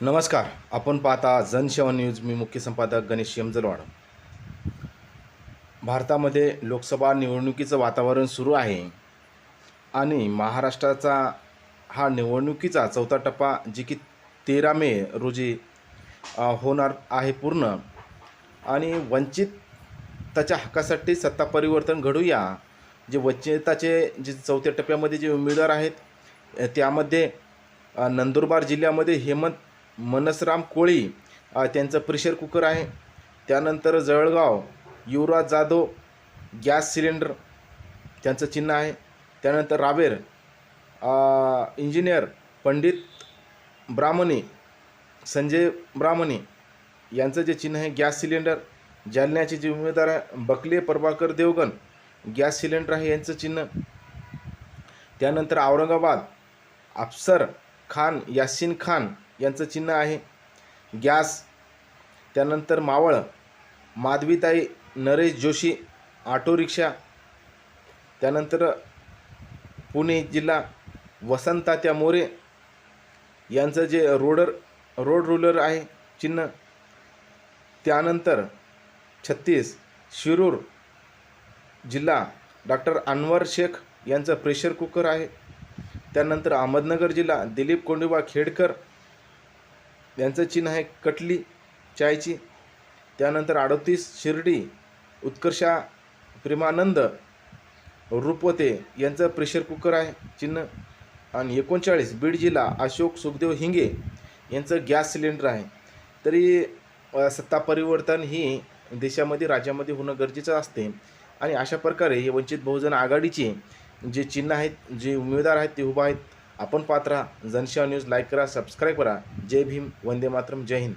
नमस्कार. आपण पाहता जनसेवा न्यूज. मी मुख्य संपादक गणेश यमजलवाड. भारतामध्ये लोकसभा निवडणुकीचं वातावरण सुरू आहे. आणि महाराष्ट्राचा हा निवडणुकीचा चौथा टप्पा जी की तेरा मे रोजी होणार आहे पूर्ण. आणि वंचित त्याच्या हक्कासाठी सत्ता परिवर्तन घडूया. जे वंचिताचे जे चौथ्या टप्प्यामध्ये जे उमेदवार आहेत त्यामध्ये नंदुरबार जिल्ह्यामध्ये हेमंत मनसराम कोळी त्यांचं प्रेशर कुकर आहे. त्यानंतर जळगाव युवराज जाधव गॅस सिलेंडर त्यांचं चिन्ह आहे. त्यानंतर रावेर इंजिनियर पंडित ब्राह्मणी संजय ब्राह्मणी यांचं जे चिन्ह आहे गॅस सिलेंडर. जालन्याचे जे उमेदवार आहे बकले प्रभाकर देवगण गॅस सिलेंडर आहे यांचं चिन्ह. त्यानंतर औरंगाबाद अफसर खान यासिन खान यांचं चिन्ह आहे. गॅस त्यानंतर मावळ माधवीताई नरेश जोशी ऑटो रिक्षा त्यानंतर पुणे जिल्हा वसंतात्या मोरे यांचं जे रोडर रोड रुलर आहे चिन्ह त्यानंतर छत्तीस शिरूर जिल्हा डॉक्टर अनवर शेख यांचं प्रेशर कुकर आहे. त्यानंतर अहमदनगर जिल्हा दिलीप कोंडुबा खेडकर यांचं चिन्ह आहे कटली चायची. त्यानंतर अडतीस शिर्डी उत्कर्षा प्रेमानंद रुपवते यांचं प्रेशर कुकर आहे चिन्ह. आणि एकोणचाळीस बीड जिल्हा अशोक सुखदेव हिंगे यांचं गॅस सिलेंडर आहे. तरी सत्ता परिवर्तन ही देशामध्ये राज्यामध्ये होणं गरजेचं असते. आणि अशा प्रकारे हे वंचित बहुजन आघाडीचे जे चिन्ह आहेत जे उमेदवार आहेत ते उभा आहेत. आपण पात्रा जनसेवा न्यूज लाईक करा सबस्क्राईब करा. जय भीम वंदे मातरम जय हिंद.